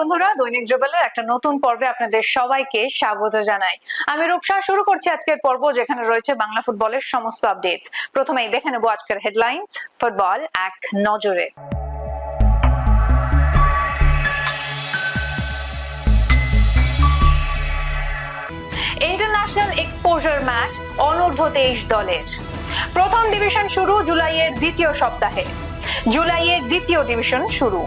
বন্ধুরা, দৈনিক জুবেলের একটা নতুন পর্বে আপনাদের সবাইকে স্বাগত জানাই। আমি রূপসা, শুরু করছি আজকের পর্ব যেখানে রয়েছে বাংলা ফুটবলের সমস্ত আপডেটস। প্রথমেই দেখে নেব আজকের হেডলাইন্স, ফুটবল এক নজরে। ইন্টারন্যাশনাল এক্সপোজার ম্যাচ অনূর্ধ্ব তেইশ দলের। প্রথম ডিভিশন শুরু জুলাইয়ের দ্বিতীয় সপ্তাহে। জুলাইয়ের দ্বিতীয় ডিভিশন শুরু।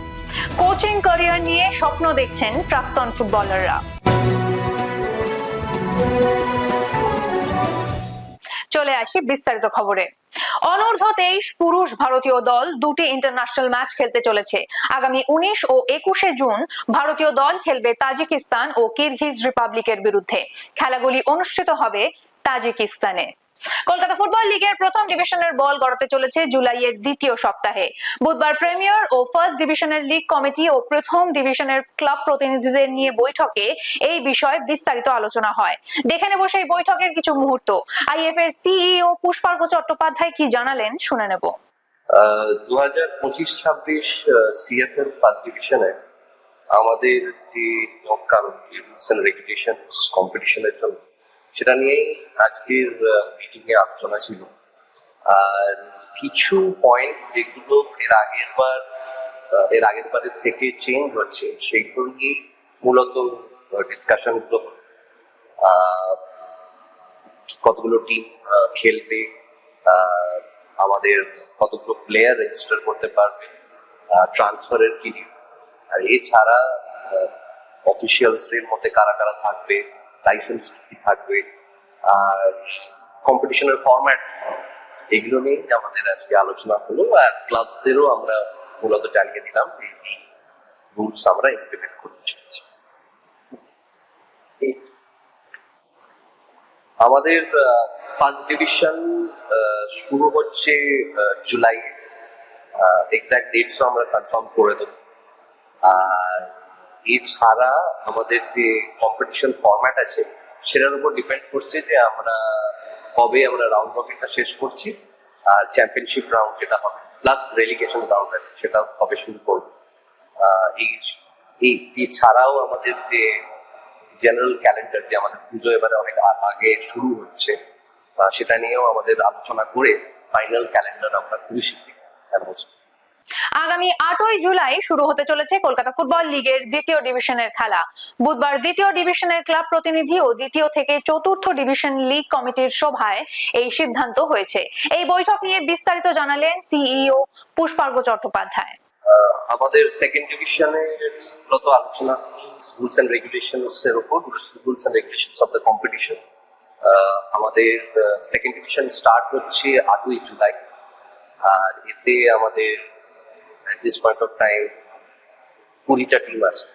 কোচিং ক্যারিয়ার নিয়ে স্বপ্ন দেখছেন প্রাক্তন ফুটবলাররা। চলে আসি বিস্তারিত খবরে। অনূর্ধ্ব তেইশ পুরুষ ভারতীয় দল দুটি ইন্টারন্যাশনাল ম্যাচ খেলতে চলেছে। আগামী উনিশ ও একুশে জুন ভারতীয় দল খেলবে তাজিকিস্তান ও কিরগিজ রিপাবলিকের বিরুদ্ধে। খেলাগুলি অনুষ্ঠিত হবে তাজিকিস্তানে। কলকাতা ফুটবল লিগের প্রথম ডিভিশনের বল গড়াতে চলেছে জুলাইয়ের দ্বিতীয় সপ্তাহে। বুধবার প্রিমিয়ার ও ফার্স্ট ডিভিশনের লিগ কমিটি ও প্রথম ডিভিশনের ক্লাব প্রতিনিধিদের নিয়ে বৈঠকে এই বিষয়ে বিস্তারিত আলোচনা হয়। দেখে নেব সেই বৈঠকের কিছু মুহূর্ত। আইএফ এর সিইও পুষ্পার্ঘ চট্টোপাধ্যায় কি জানালেন, শুনে নেব। দু হাজার পঁচিশ ছাব্বিশ সিএফ এর ফার্স্ট ডিভিশনে আমাদের যে রেগুলেশন কম্পিটিশনের জন্য সেটা নিয়েই আজকের মিটিং এ আলোচনা ছিল। আর কিছু পয়েন্ট যেগুলো এর আগের বার এর আগের বারের থেকে চেঞ্জ হচ্ছে, সেইগুলো নিয়ে মূলত ডিসকাশনগুলো। কতগুলো টিম খেলবে আমাদের কতগুলো প্লেয়ার রেজিস্টার করতে পারবে ট্রান্সফারের কি আর এছাড়া অফিসিয়ালসদের মধ্যে কারা কারা থাকবে লাইসেন্স কি থাকবে, আর কম্পিটিশনের ফরম্যাট এগুলো নিয়ে আমাদের আজকে আলোচনা হলো, আর ক্লাবসদেরও আমরা মূলত জানিয়ে দিলাম এই রুলস আমরা ইমপ্লিমেন্ট করতে চলেছি। আমাদের ফার্স্ট ডিভিশন শুরু হচ্ছে জুলাই এক্সাক্ট ডেটস আমরা কনফার্ম করে দেবো। আর এছাড়া আমাদের যে কম্পিটিশন ফরম্যাট আছে, সেটার উপর ডিপেন্ড করছে যে আমরা কবে আমরা রাউন্ড রবিনটা শেষ করছি আর চ্যাম্পিয়নশিপ রাউন্ড যেটা হবে প্লাস রেলিগেশন রাউন্ড আছে, সেটা কবে শুরু করব। এই এছাড়াও আমাদের যে জেনারেল ক্যালেন্ডার যে আমাদের পুজো এবারে অনেক আগে শুরু হচ্ছে সেটা নিয়েও আমাদের আলোচনা করে ফাইনাল ক্যালেন্ডার আমরা খুবই শিখি আগামী আটই জুলাই শুরু হতে চলেছে কলকাতা ফুটবল লিগের দ্বিতীয় ডিভিশনের খেলা। বুধবার দ্বিতীয় ডিভিশনের ক্লাব প্রতিনিধি ও দ্বিতীয় থেকে চতুর্থ ডিভিশন লিগ কমিটির সভায় এই সিদ্ধান্ত হয়েছে। এই বৈঠক নিয়ে বিস্তারিত জানালেন সিইও পুষ্পার্ঘ চট্টোপাধ্যায়। আমাদের সেকেন্ড ডিভিশনের আলোচনা রুলস অ্যান্ড রেগুলেশনস এর উপর rules and regulations of the competition আমাদের সেকেন্ড ডিভিশন স্টার্ট হচ্ছে আটই জুলাই। আর এতে আমাদের at this point of time কুড়িটা টিম আছে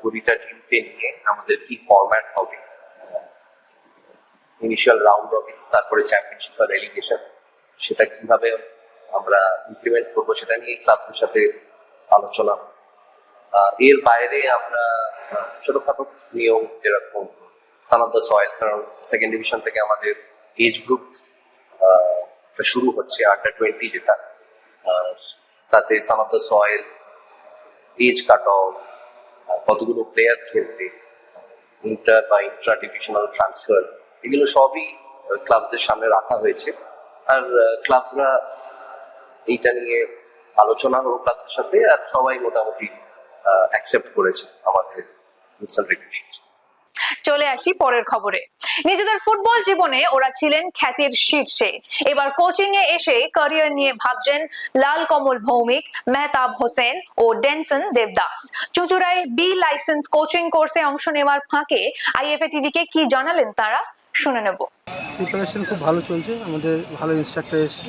কুড়িটা টিমকে নিয়ে আমাদের কি ফরম্যাট হবে? ইনিশিয়াল রাউন্ড রবিন তারপরে চ্যাম্পিয়নশিপ বা রেলিগেশন সেটা কীভাবে আমরা ইমপ্লিমেন্ট করব সেটা নিয়ে ক্লাবসের সাথে আলোচনা। এর বাইরে আমরা ছোটখাটো নিয়ম যেরকম সান অফ দ্য সয়েল কারণ সেকেন্ড ডিভিশন থেকে আমাদের এজ গ্রুপ শুরু হচ্ছে আন্ডার টোয়েন্টি যেটা। তাতে son of the soil age cut off কতগুলো প্লেয়ার খেলবে ইন্টার বা ইন্ট্রা ডিভিশনাল ট্রান্সফার এগুলো সবই ক্লাবদের সামনে রাখা হয়েছে। আর ক্লাবসরা এইটা নিয়ে আলোচনা হলো ক্লাবসের সাথে, আর সবাই মোটামুটি অ্যাকসেপ্ট করেছে আমাদের রুলস অ্যান্ড চলে আসি পরের খবরে। নিজেদের ফুটবল জীবনে ওরা ছিলেন খ্যাতির শীর্ষে। এবার কোচিং এ এসে ক্যারিয়ার নিয়ে ভাবছেন লাল কমল ভৌমিক, মেহতাব হোসেন ও ডেনসন দেবদাস। চুচুড়ায় বি লাইসেন্স কোচিং কোর্সে অংশ নেওয়ার ফাঁকে আইএফএ টিভিকে কি জানালেন তারা? শুনে নেব। প্রিপারেশন খুব ভালো চলছে। আমাদের ভালো ইনস্ট্রাক্টর এসছে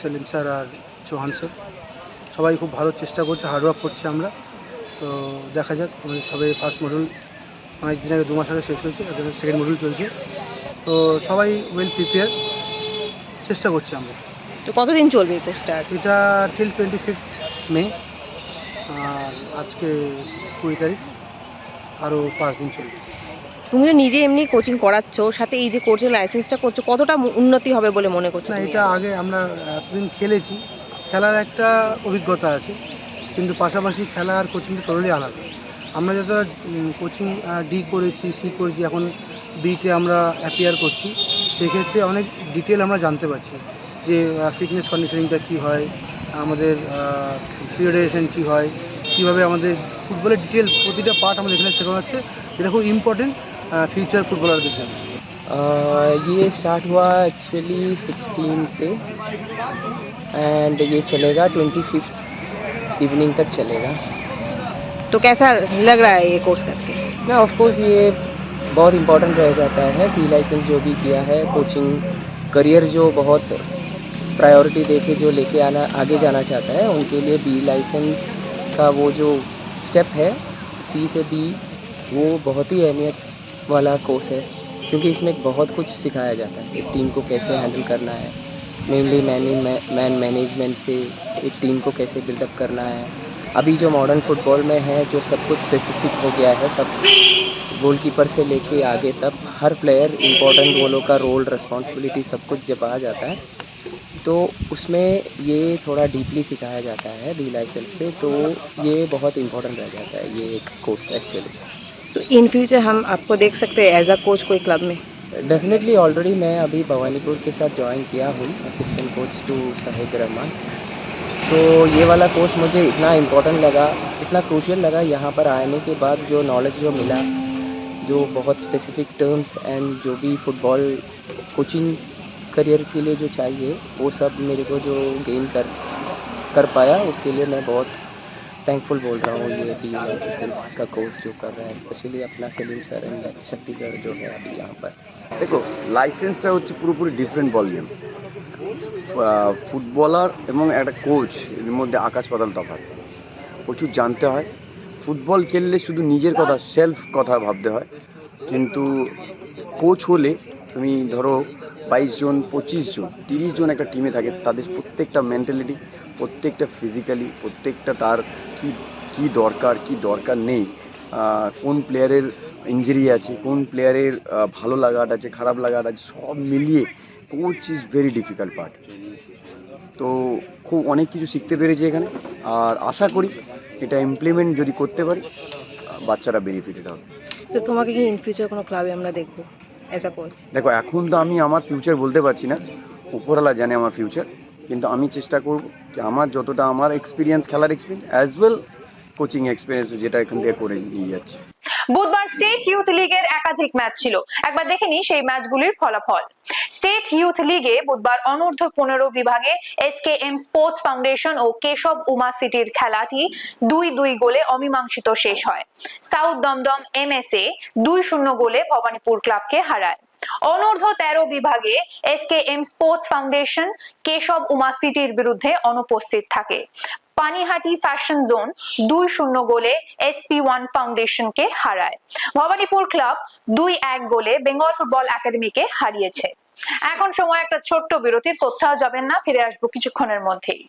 সেলিম স্যার আর চৌহান স্যার। সবাই খুব ভালো চেষ্টা করছে হার্ডওয়ার্ক করছি আমরা। তো দেখা যাক, আমাদের সবে ফার্স্ট মডিউল অনেক দিন আগে দু মাস আগে শেষ হয়েছে এখন সেকেন্ড মডিউল চলছে। তো সবাই ওয়েল প্রিপেয়ার চেষ্টা করছি আমরা। তো কতদিন চলবে এই কোর্সটা এটা টিল টোয়েন্টি ফিফথ মে আর আজকে কুড়ি তারিখ আরও পাঁচ দিন চলবে। তুমি যে নিজে এমনি কোচিং করাচ্ছ সাথে এই যে কোর্সের লাইসেন্সটা করছ কতটা উন্নতি হবে বলে মনে করছ না এটা আগে আমরা এতদিন খেলেছি খেলার একটা অভিজ্ঞতা আছে কিন্তু পাশাপাশি খেলা আর কোচিংটা টোটালি আলাদা। আমরা যতটা কোচিং ডি করেছি সি করেছি এখন বিতে আমরা অ্যাপিয়ার করছি সেক্ষেত্রে অনেক ডিটেল আমরা জানতে পারছি যে ফিটনেস কন্ডিশনিংটা কী হয় আমাদের পিরিয়ডাইজেশন কী হয় কীভাবে আমাদের ফুটবলের ডিটেল প্রতিটা পার্ট আমাদের এখানে শেখানো হচ্ছে যেটা খুব ইম্পর্টেন্ট ফিউচার ফুটবলারদের জন্য Uh, ये स्टार्ट हुआ एक्चुअली 16 से एंड ये चलेगा ट्वेंटी फिफ्थ इवनिंग तक चलेगा तो कैसा लग रहा है ये कोर्स करके? ना ऑफ़ कोर्स ये बहुत इम्पोर्टेंट रह जाता है सी लाइसेंस जो भी किया है कोचिंग करियर जो बहुत प्रायोरिटी देके जो लेके आना, आगे जाना चाहता है, उनके लिए बी लाइसेंस का वो जो स्टेप है सी से बी वो बहुत ही अहमियत वाला कोर्स है, क्योंकि इसमें बहुत कुछ सिखाया जाता है। एक टीम को कैसे हैंडल करना है मेनली मैन मैन मैनेजमेंट से एक टीम को कैसे बिल्डअप करना है अभी जो मॉडर्न फुटबॉल में है जो सब कुछ स्पेसिफिक हो गया है सब गोलकीपर से लेके आगे तक हर प्लेयर इम्पोर्टेंट गोलों का रोल रिस्पॉन्सिबिलिटी सब कुछ जब आ जाता है। तो उसमें ये थोड़ा डीपली सिखाया जाता है बी लाइसेंस पे तो ये बहुत इम्पोर्टेंट रह जाता है ये एक कोर्स एक्चुअली तो इन फ्यूचर हम आपको देख सकते हैं एज अ कोच कोई क्लब में। डेफिनेटली ऑलरेडी मैं अभी भवानीपुर के साथ ज्वाइन किया हूँ assistant coach to Sahib Rahman so ये वाला कोर्स मुझे इतना इम्पोर्टेंट लगा, इतना क्रूशियल लगा यहाँ पर आने के बाद जो नॉलेज जो मिला, जो बहुत स्पेसिफिक टर्म्स एंड जो भी फुटबॉल कोचिंग करियर के लिए जो चाहिए, वो सब मेरे को जो गेन कर कर पाया, उसके लिए मैं बहुत थैंकफुल बोल रहा हूँ ये बी लाइसेंस का कोर्स जो कर रहा है स्पेशली अपना Salim sir and Shakti sir जो है अभी यहाँ पर দেখো লাইসেন্সটা হচ্ছে পুরোপুরি ডিফারেন্ট বল গেম ফুটবলার এবং একটা কোচ এর মধ্যে আকাশ পাতাল তফাৎ প্রচুর জানতে হয় ফুটবল খেললে শুধু নিজের কথা সেলফ কথা ভাবতে হয় কিন্তু কোচ হলে তুমি ধরো বাইশ জন পঁচিশ জন তিরিশ জন একটা টিমে থাকে তাদের প্রত্যেকটা মেন্টালিটি প্রত্যেকটা ফিজিক্যালি প্রত্যেকটা তার কি কি দরকার কি দরকার নেই কোন প্লেয়ারের ইঞ্জুরি আছে কোন প্লেয়ারের ভালো লাগাটা আছে খারাপ লাগাটা আছে সব মিলিয়ে coach is very difficult part তো খুব অনেক কিছু শিখতে পেরেছি এখানে আর আশা করি এটা ইমপ্লিমেন্ট যদি করতে পারি বাচ্চারা বেনিফিটেড হবে। তো তোমাকে কি ইন ফিউচার কোনো ক্লাবে আমরা দেখব অ্যাজ আ কোচ দেখো এখন তো আমি আমার ফিউচার বলতে পারছি না উপরওয়ালা জানে আমার ফিউচার কিন্তু আমি চেষ্টা করব যে আমার যতটা আমার এক্সপিরিয়েন্স খেলার experience as well coaching experience যেটা এখান থেকে করে নিয়ে যাচ্ছি। বুধবার স্টেট ইউথ লিগের একাধিক ম্যাচ ছিল। একবার দেখে নিই সেই ম্যাচগুলির ফলাফল। স্টেট ইউথ লিগে বুধবার অনূর্ধ্ব পনেরো বিভাগে এসকে এম স্পোর্টস ফাউন্ডেশন ও কেশব উমা সিটির খেলাটি দুই দুই গোলে অমীমাংসিত শেষ হয়। South Dumdum M S A দুই শূন্য গোলে ভবানীপুর ক্লাবকে হারায়। অনূর্ধ্ব তেরো বিভাগে SK M sports foundation Keshab Uma সিটির বিরুদ্ধে অনুপস্থিত থাকে। পানিহাটি ফ্যাশন জোন দুই শূন্য গোলে এসপি ওয়ান ফাউন্ডেশনকে হারায়। ভবানীপুর ক্লাব দুই এক গোলে বেঙ্গল ফুটবল একাডেমিকে হারিয়েছে। এখন সময় একটা ছোট্ট বিরতির কোথাও যাবেন না, ফিরে আসব কিছুক্ষণের মধ্যেই।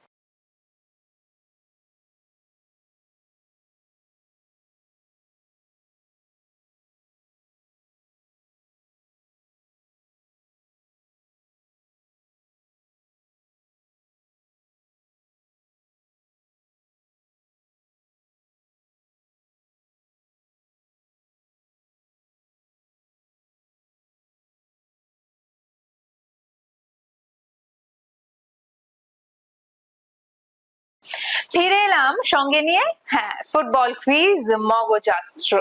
ফিরে এলাম সঙ্গে নিয়ে হ্যাঁ ফুটবল কুইজ মগজাস্ত্র।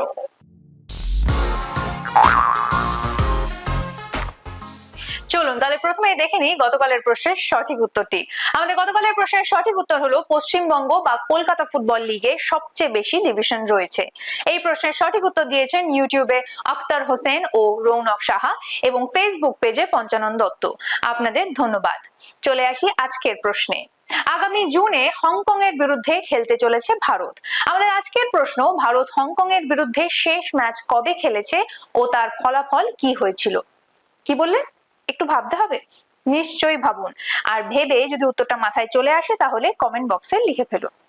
চলুন, তাহলে প্রথমে দেখে নিই গতকালের প্রশ্নের সঠিক উত্তরটি। আমাদের গতকালের প্রশ্নের সঠিক উত্তর হলো, পশ্চিমবঙ্গ বা কলকাতা ফুটবল লিগে সবচেয়ে বেশি ডিভিশন রয়েছে। এই প্রশ্নের সঠিক উত্তর দিয়েছেন ইউটিউবে আক্তার হোসেন ও রৌনক সাহা এবং ফেসবুক পেজে পঞ্চানন দত্ত। আপনাদের ধন্যবাদ। চলে আসি আজকের প্রশ্নে। আগামী জুনে হংকং এর বিরুদ্ধে খেলতে চলেছে ভারত। আমাদের আজকের প্রশ্ন, ভারত হংকং এর বিরুদ্ধে শেষ ম্যাচ কবে খেলেছে ও তার ফলাফল কি হয়েছিল? কি বললেন একটু ভাবতে হবে? নিশ্চয়ই ভাবুন। আর ভেবে যদি উত্তরটা মাথায় চলে আসে তাহলে কমেন্ট বক্সে লিখে ফেলুন।